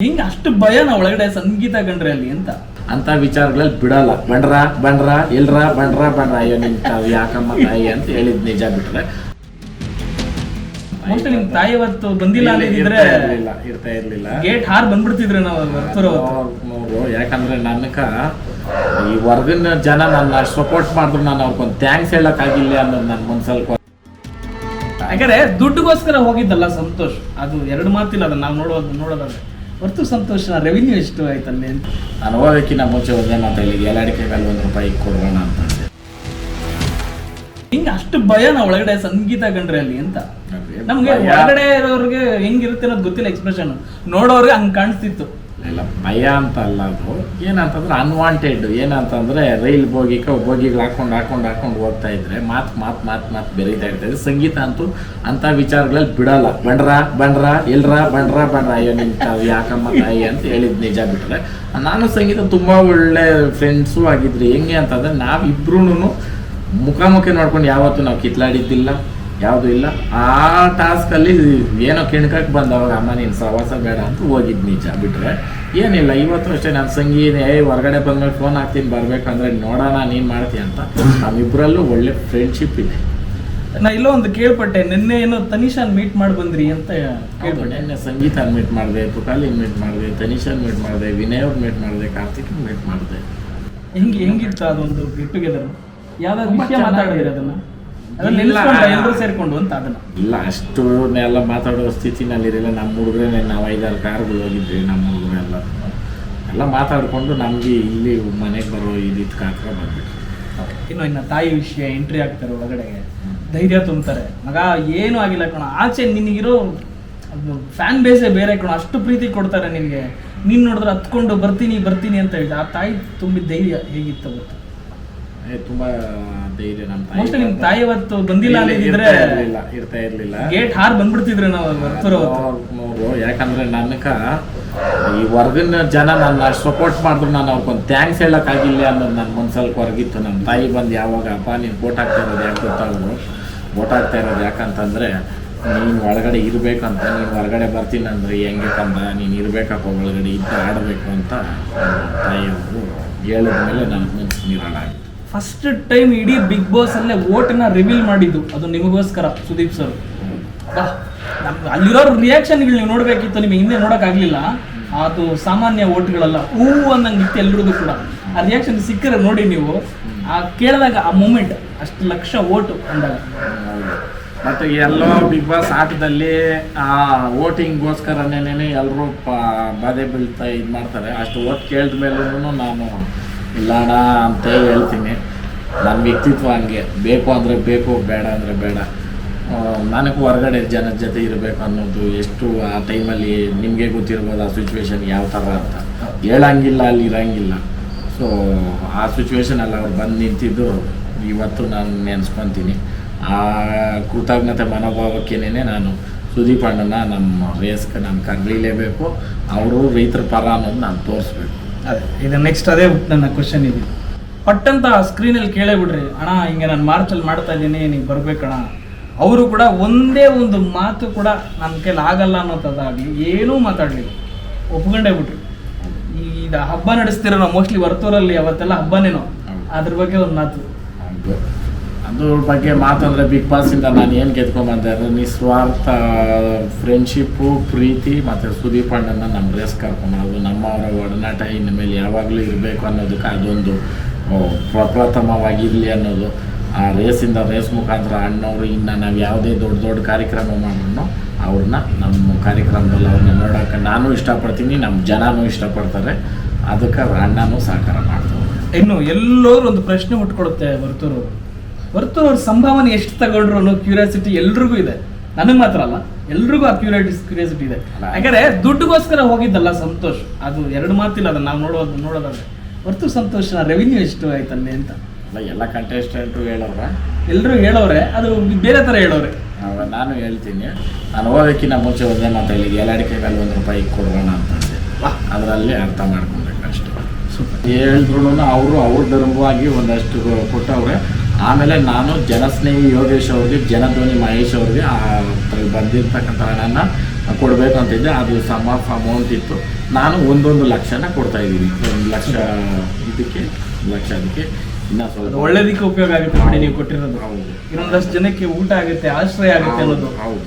ಹಿಂಗ ಅಷ್ಟು ಭಯನ ಒಳಗಡೆ ಸಂಗೀತ ಕಂಡ್ರೆ ಅಲ್ಲಿ ಅಂತ. ಅಂತ ವಿಚಾರಗಳಲ್ಲಿ ಬಿಡಲ್ಲ. ಬಂಡ್ರ ಬಂಡ್ರ ಇಲ್ರ ಬಂಡ್ರ ಬಂಡ್ರ. ಅಯ್ಯೋ ನಿಮ್ ತಾವ್ ಯಾಕಮ್ಮ ತಾಯಿ ಅಂತ ಹೇಳಿದ್ ನಿಜ ಬಿಟ್ರೆ. ಮೋಸ್ಟ್ಲಿ ನಿಮ್ ತಾಯಿ ಅವತ್ತು ಬಂದಿಲ್ಲ ಅಂದಿದ್ರೆ ಇರ್ತಾ ಇರ್ಲಿಲ್ಲ ಇರ್ತಾ ಇರ್ಲಿಲ್ಲ. ಗೇಟ್ ಹಾರ್ ಬಂದ್ಬಿಡ್ತಿದ್ರೆ ನಾವು ಬರ್ತರೋ ಯಾಕಂದ್ರೆ ನನ್ಕ ಈ ವರ್ಗನ ಜನ ನನ್ನ ಸಪೋರ್ಟ್ ಮಾಡಿದ್ರು ನಾನು ಅವ್ರಿಗೊಂದು ಥ್ಯಾಂಕ್ಸ್ ಹೇಳಕ್ ಆಗಿಲ್ಲ ಅನ್ನೋದು ನನ್ ಮನ್ಸಲ್ಲಿ ಸ್ವಲ್ಪ ಯಾಕಂದ್ರೆ ದುಡ್ಡುಗೋಸ್ಕರ ಹೋಗಿದ್ದಲ್ಲ ಸಂತೋಷ್. ಅದು ಎರಡು ಮಾತಿಲ್ಲ ಅದನ್ನ ನಾವು ನೋಡೋದು ನೋಡೋದಾದ್ರೆ. ಹೊರ್ತು ಸಂತೋಷ ರೆವಿನ್ಯೂ ಎಷ್ಟು ಆಯ್ತು ಅಲ್ಲಿ ನಾನು ಹೋಗೋಕ್ಕಿಂತ ಮುಂಚೆ ಒಂದೇ ಮಾತು ಹೇಳಿದ್ದೆ ಎಲ್ಲ ಅಡಿಕೆಗಾಲ ಒಂದು ರೂಪಾಯಿ ಕೊಡೋಣ ಅಂತ ಅಂದೆ. ಹಿಂಗ ಅಷ್ಟು ಭಯನ ಒಳಗಡೆ ಸಂಗೀತ ಕಂಡ್ರೆ ಅಲ್ಲಿ ಅಂತ ನಮ್ಗೆ ಒಳಗಡೆ ಹೊರಗಡೆ ಇರೋರಿಗೆ ಹೆಂಗಿರುತ್ತೆ ಅನ್ನೋದು ಗೊತ್ತಿಲ್ಲ ಎಕ್ಸ್ಪ್ರೆಷನ್ ನೋಡೋರಿಗೆ ಹಂಗೆ ಕಾಣಿಸ್ತಿತ್ತು. ಇಲ್ಲ, ಭಯ ಅಂತ ಅಲ್ಲ ಅದು. ಏನಂತಂದ್ರೆ ಅನ್ವಾಂಟೆಡ್ ಏನಂತಂದ್ರೆ ರೈಲ್ ಬೋಗಿಕ ಬೋಗಿಗಳು ಹಾಕೊಂಡು ಹಾಕೊಂಡು ಹಾಕೊಂಡು ಹೋಗ್ತಾ ಇದ್ರೆ ಮಾತು ಮಾತು ಮಾತು ಮಾತು ಬೆರೀತಾ ಇರ್ತದೆ ಸಂಗೀತ ಅಂತೂ ಅಂತ ವಿಚಾರಗಳಲ್ಲಿ ಬಿಡಲ್ಲ. ಬಂಡ್ರ ಬಂಡ್ರ, ಇಲ್ರ, ಬಂಡ್ರ ಬಂಡ್ರ, ಅಯ್ಯೋ ನಿನ್ ತಾವ್ ಯಾಕಮ್ಮ ತಾಯಿ ಅಂತ ಹೇಳಿದ್ ನಿಜ ಬಿಟ್ರೆ, ನಾನು ಸಂಗೀತ ತುಂಬಾ ಒಳ್ಳೆ ಫ್ರೆಂಡ್ಸು ಆಗಿದ್ರಿ. ಹೆಂಗೆ ಅಂತಂದ್ರೆ ನಾವಿಬ್ರು ಮುಖಾಮುಖಿ ನೋಡ್ಕೊಂಡು ಯಾವತ್ತೂ ನಾವು ಕಿತ್ಲಾಡಿದ್ದಿಲ್ಲ. ಯಾವುದು ಇಲ್ಲ. ಆ ಟಾಸ್ಕಲ್ಲಿ ಏನೋ ಕಿಣ್ಕಕ್ಕೆ ಬಂದ ಅವಾಗ ಅಮ್ಮ ನೀನು ಸವಾಸ ಬೇಡ ಅಂತ ಹೋಗಿದ್ ನಿಜ ಬಿಟ್ರೆ ಏನಿಲ್ಲ. ಇವತ್ತು ಅಷ್ಟೇ ನನ್ನ ಸಂಗೀತ ಏ ಹೊರಗಡೆ ಬಂದ್ಮೇಲೆ ಫೋನ್ ಹಾಕ್ತೀನಿ ಬರ್ಬೇಕಂದ್ರೆ ನೋಡೋಣ ನೀನು ಮಾಡ್ತೀಯ ಅಂತ. ನಮ್ಮಿಬ್ಬರಲ್ಲೂ ಒಳ್ಳೆ ಫ್ರೆಂಡ್ಶಿಪ್ ಇದೆ. ನಾ ಇಲ್ಲೋ ಒಂದು ಕೇಳ್ಪಟ್ಟೆ ನಿನ್ನೆ ಏನೋ ತನಿಷಾನ್ ಮೀಟ್ ಮಾಡಿ ಬಂದ್ರಿ ಅಂತ ಕೇಳ್ಪಟ್ಟೆ. ನಿನ್ನೆ ಸಂಗೀತ ಮೀಟ್ ಮಾಡಿದೆ ತುಕಾಲಿ ಮೀಟ್ ಮಾಡಿದೆ ತನಿಷಾನ್ ಮೀಟ್ ಮಾಡಿದೆ ವಿನಯ್ ಅವ್ರು ಮೀಟ್ ಮಾಡಿದೆ ಕಾರ್ತಿಕ್ ಮೀಟ್ ಮಾಡಿದೆ. ಹೆಂಗ್ ಹೆಂಗಿತ್ತು ಅದೊಂದು ಗೆಟ್ ಟುಗೆದರ್ ಯಾವ್ದಾದ್ರು ವಿಷಯ ಮಾತಾಡಿದ್ರಿ ಅದನ್ನ? ಎಲ್ಲರೂ ಸೇರ್ಕೊಂಡು ಅಂತ ಅದನ್ನ. ಇಲ್ಲ ಅಷ್ಟು ಎಲ್ಲ ಮಾತಾಡೋ ಸ್ಥಿತಿನಲ್ಲಿರಲಿಲ್ಲ ನಮ್ಮ ಹುಡುಗರೇ ನಾವು ಐದಾರು ಕಾರ್ಗಳು ಹೋಗಿದ್ವಿ ನಮ್ಮ ಹುಡುಗರೆಲ್ಲ. ಎಲ್ಲ ಮಾತಾಡಿಕೊಂಡು ನಮಗೆ ಇಲ್ಲಿ ಮನೆಗೆ ಬರೋ ಇದಿತ್ತು ಕಾತ್ರ ಬಂದ್ಬಿಟ್ಟು ಇನ್ನು ಇನ್ನ ತಾಯಿ ವಿಷಯ ಎಂಟ್ರಿ ಆಗ್ತಾರೆ ಒಳಗಡೆಗೆ ಧೈರ್ಯ ತುಂಬ್ತಾರೆ. ಮಗ ಏನೂ ಆಗಿಲ್ಲ ಕಣ. ಆಚೆ ನಿನಗಿರೋ ಫ್ಯಾನ್ ಬೇಸೇ ಬೇರೆ ಕಣ. ಅಷ್ಟು ಪ್ರೀತಿ ಕೊಡ್ತಾರೆ ನಿನಗೆ. ನೀನು ನೋಡಿದ್ರೆ ಹತ್ಕೊಂಡು ಬರ್ತೀನಿ ಬರ್ತೀನಿ ಅಂತ ಹೇಳಿದ ಆ ತಾಯಿ ತುಂಬಿದ ಧೈರ್ಯ ಹೇಗಿತ್ತು ಗೊತ್ತು ತುಂಬಾ ಧೈರ್ಯ ನಮ್ಮ ಮೋಸ್ಟ್ಲಿ ನಿಮ್ ತಾಯಿ ಅವತ್ತು ಬಂದಿಲ್ಲ ಅಂದಿದ್ರೆ ಇರ್ಲಿಲ್ಲ ಇರ್ತಾ ಇರ್ಲಿಲ್ಲ. ಗೇಟ್ ಹಾರ್ ಬಂದ್ಬಿಡ್ತಿದ್ರೆ ನಾವು ಅವ್ರು ಯಾಕಂದ್ರೆ ನನ್ಕ ಈ ಹೊರ್ಗಿನ ಜನ ನನ್ನ ಸಪೋರ್ಟ್ ಮಾಡಿದ್ರು ನಾನು ಅವ್ರಿಗೊಂದು ಥ್ಯಾಂಕ್ಸ್ ಹೇಳಕ್ ಆಗಿಲ್ಲ ಅನ್ನೋದು ನನ್ನ ಮನ್ಸಲ್ಲಿ ಹೊರಗಿತ್ತು. ನಮ್ಮ ತಾಯಿ ಬಂದು ಯಾವಾಗ ಅಪ್ಪ ನೀನು ಓಟ್ ಹಾಕ್ತಾ ಇರೋದು ಯಾಕೆ ಗೊತ್ತಾದ್ರು ಓಟ್ ಹಾಕ್ತಾ ಇರೋದು ಯಾಕಂತಂದ್ರೆ ನೀನು ಒಳಗಡೆ ಇರಬೇಕಂತ ನೀನು ಹೊರಗಡೆ ಬರ್ತೀನಿ ಅಂದ್ರೆ ಹೆಂಗೆ ಕಂದ ನೀನು ಇರಬೇಕಪ್ಪ ಒಳಗಡೆ ಇದ್ದು ಆಡಬೇಕು ಅಂತ ತಾಯಿಯವರು ಹೇಳಿದ ಮೇಲೆ ನನ್ನ ನಿರಾಳ ನೀರಾಳಾಗಿತ್ತು ಫಸ್ಟ್ ಟೈಮ್ ಇಡೀ ಬಿಗ್ ಬಾಸ್ ಅಲ್ಲೇ ಓಟನ್ನ ರಿವೀಲ್ ಮಾಡಿದ್ದು. ಅದು ನಿಮಗೋಸ್ಕರ, ಸುದೀಪ್ ಸರ್. ಅಲ್ಲಿರೋ ರಿಯಾಕ್ಷನ್ಗಳು ನೀವು ನೋಡಬೇಕಿತ್ತು, ನಿಮಗೆ ಹಿಂದೆ ನೋಡೋಕ್ಕಾಗಲಿಲ್ಲ ಅದು ಸಾಮಾನ್ಯ ಓಟ್ಗಳಲ್ಲ ಹೂ ಅನ್ನಂಗೆ ಇತ್ತು ಎಲ್ರಿಗೂ ಕೂಡ. ಆ ರಿಯಾಕ್ಷನ್ ಸಿಕ್ಕರೆ ನೋಡಿ ನೀವು. ಆ ಕೇಳಿದಾಗ ಆ ಮೂಮೆಂಟ್ ಅಷ್ಟು ಲಕ್ಷ ಓಟು ಅಂದಾಗ. ಮತ್ತೆ ಎಲ್ಲೋ ಬಿಗ್ ಬಾಸ್ ಆಟದಲ್ಲಿ, ಆ ಓಟಿಂಗ್ಗೋಸ್ಕರನೇ ಎಲ್ಲರೂ ಬಾಧೆ ಬೀಳ್ತಾ ಇದು ಮಾಡ್ತಾರೆ. ಅಷ್ಟು ಓಟ್ ಕೇಳಿದ ಮೇಲೂ ನಾನು ಇಲ್ಲ ಅಣ್ಣ ಅಂತ ಹೇಳ್ತೀನಿ. ವ್ಯಕ್ತಿತ್ವ ಹಂಗೆ. ಬೇಕು ಅಂದರೆ ಬೇಕು, ಬೇಡ ಅಂದರೆ ಬೇಡ. ನನಗೂ ಹೊರಗಡೆ ಜನದ ಜೊತೆ ಇರಬೇಕು ಅನ್ನೋದು ಎಷ್ಟು ಆ ಟೈಮಲ್ಲಿ ನಿಮಗೆ ಗೊತ್ತಿರ್ಬೋದು ಆ ಸಿಚುವೇಶನ್ ಯಾವ ಥರ ಅಂತ. ಹೇಳಂಗಿಲ್ಲ, ಅಲ್ಲಿ ಇರಂಗಿಲ್ಲ. ಸೊ ಆ ಸಿಚುವೇಶನಲ್ಲಿ ಅವ್ರು ಬಂದು ನಿಂತಿದ್ದು ಇವತ್ತು ನಾನು ನೆನೆಸ್ಕೊತೀನಿ. ಆ ಕೃತಜ್ಞತೆ ಮನೋಭಾವಕ್ಕೇನೆ ನಾನು ಸುದೀಪ್ ಅಣ್ಣನ ನಮ್ಮ ರೇಸ್ಗೆ ನಾನು ಕರೀಲೇಬೇಕು ಅವರು ರೈತರ ಪರ ಅನ್ನೋದು ನಾನು ತೋರಿಸ್ಬೇಕು. ಅದೇ, ಇದು ನೆಕ್ಸ್ಟ್ ಅದೇ ನನ್ನ ಕ್ವಶನ್ ಇದೆ. ಪಟ್ಟಂತ ಸ್ಕ್ರೀನಲ್ಲಿ ಕೇಳೇ ಬಿಡ್ರಿ. ಅಣ್ಣ ಹಿಂಗೆ ನಾನು ಮಾರ್ಚಲ್ಲಿ ಮಾಡ್ತಾ ಇದ್ದೀನಿ ನೀವು ಬರ್ಬೇಕಣ್ಣ ಅವರು ಕೂಡ ಒಂದೇ ಒಂದು ಮಾತು ಕೂಡ ನನ್ನ ಕೈಲಿ ಆಗಲ್ಲ ಅನ್ನೋದಾಗಲಿ ಏನೂ ಮಾತಾಡಲಿಲ್ಲ. ಒಪ್ಕೊಂಡೇ ಬಿಟ್ರು. ಈ ಇದು ಹಬ್ಬ ನಡೆಸ್ತಿರೋ ನಾವು ಮೋಸ್ಟ್ಲಿ ವರ್ತೂರಲ್ಲಿ ಅವತ್ತೆಲ್ಲ ಹಬ್ಬನೇನೋ ಅದ್ರ ಬಗ್ಗೆ ಒಂದು ಮಾತು. ಅದು ಅದ್ರ ಬಗ್ಗೆ ಮಾತಂದ್ರೆ ಬಿಗ್ ಬಾಸಿಂದ ನಾನು ಏನು ಗೆದ್ಕೊಂಬಂದೆ ಅಂದರೆ ನಿಸ್ವಾರ್ಥ ಫ್ರೆಂಡ್ಶಿಪ್ಪು ಪ್ರೀತಿ ಮತ್ತು ಸುದೀಪ್ ಅಣ್ಣನ ನಮ್ಮ ರೇಸ್ ಕರ್ಕೊಂಬರೋದು ನಮ್ಮವರ ಒಡನಾಟ ಇನ್ನು ಮೇಲೆ ಯಾವಾಗಲೂ ಇರಬೇಕು ಅನ್ನೋದಕ್ಕೆ ಅದೊಂದು ಪ್ರಪ್ರಥಮವಾಗಿರಲಿ ಅನ್ನೋದು. ಆ ರೇಸಿಂದ ರೇಸ್ ಮುಖಾಂತರ ಅಣ್ಣವರು ಇನ್ನು ನಾವು ಯಾವುದೇ ದೊಡ್ಡ ದೊಡ್ಡ ಕಾರ್ಯಕ್ರಮ ಮಾಡೋಣ ಅವ್ರನ್ನ ನಮ್ಮ ಕಾರ್ಯಕ್ರಮದಲ್ಲಿ ಅವ್ರನ್ನ ನೋಡೋಕೆ ನಾನು ಇಷ್ಟಪಡ್ತೀನಿ ನಮ್ಮ ಜನನೂ ಇಷ್ಟಪಡ್ತಾರೆ. ಅದಕ್ಕೆ ಅಣ್ಣನೂ ಸಹಕಾರ ಮಾಡ್ತಾರೆ. ಇನ್ನು ಎಲ್ಲರೂ ಒಂದು ಪ್ರಶ್ನೆ ಹುಟ್ಕೊಡುತ್ತೆ ವರ್ತೂರು. ವರ್ತೂರು ಅವ್ರ ಸಂಭಾವನೆ ಎಷ್ಟು ತಗೊಂಡ್ರು ಅನ್ನೋ ಕ್ಯೂರಿಯಾಸಿಟಿ ಎಲ್ರಿಗೂ ಇದೆ. ನನಗೆ ಮಾತ್ರ ಅಲ್ಲ ಎಲ್ರಿಗೂ ಆ ಕ್ಯೂರಿಯಾಟಿ ಕ್ಯೂರಿಯಾಸಿಟಿ ಇದೆ. ಯಾಕಂದ್ರೆ ದುಡ್ಡುಗೋಸ್ಕರ ಹೋಗಿದ್ದಲ್ಲ ಸಂತೋಷ್. ಅದು ಎರಡು ಮಾತಿಲ್ಲ ಅದನ್ನು ನಾವು ನೋಡೋದು ನೋಡೋದಾದ್ರೆ. ಹೊರ್ತು ಸಂತೋಷ ರೆವಿನ್ಯೂ ಎಷ್ಟು ಆಯ್ತಲ್ಲಿ ಅಂತ. ಅಲ್ಲ ಎಲ್ಲ ಕಂಟೆಸ್ಟೆಂಟು ಹೇಳೋರ ಎಲ್ಲರೂ ಹೇಳೋರೆ ಅದು ಬೇರೆ ಥರ ಹೇಳೋರೆ ನಾನು ಹೇಳ್ತೀನಿ. ನಾನು ಹೋಗೋಕ್ಕಿಂತ ಮುಂಚೆ ಒಂದೇ ಮಾತು ಹೇಳಿ ಎಲ್ಲ ಅಡಿಕೆಗಾಲ ಒಂದು ರೂಪಾಯಿ ಕೊಡೋಣ ಅಂತ ಅದರಲ್ಲಿ ಅರ್ಥ ಮಾಡ್ಕೊಬೇಕು ಅಷ್ಟೇ ಹೇಳಿದ್ರು ಅವರು ಅವ್ರ ಧರ್ಮವಾಗಿ ಒಂದಷ್ಟು ಕೊಟ್ಟವ್ರೆ. ಆಮೇಲೆ ನಾನು ಜನಸ್ನೇಹಿ ಯೋಗೇಶ್ ಅವ್ರಿಗೆ ಜನಧ್ವನಿ ಮಹೇಶ್ ಅವ್ರಿಗೆ ಆ ಬಂದಿರ್ತಕ್ಕಂಥ ಹಣನ ಕೊಡ್ಬೇಕಂತಿದ್ದೆ ಅದು ಸಮ ಆಫ್ ಅಮೌಂಟ್ ಇತ್ತು. ನಾನು ಒಂದೊಂದು ಲಕ್ಷನ ಕೊಡ್ತಾ ಇದ್ದೀನಿ. ಒಂದು ಲಕ್ಷ ಇದಕ್ಕೆ ಲಕ್ಷ ಅದಕ್ಕೆ. ಇನ್ನ ಸ್ವಲ್ಪ ಒಳ್ಳೇದಕ್ಕೆ ಉಪಯೋಗ ಆಗುತ್ತೆ ನೋಡಿ ನೀವು ಕೊಟ್ಟಿರೋದು. ಹೌದು. ಇನ್ನೊಂದಷ್ಟು ಜನಕ್ಕೆ ಊಟ ಆಗುತ್ತೆ ಆಶ್ರಯ ಆಗುತ್ತೆ ಅನ್ನೋದು. ಹೌದು.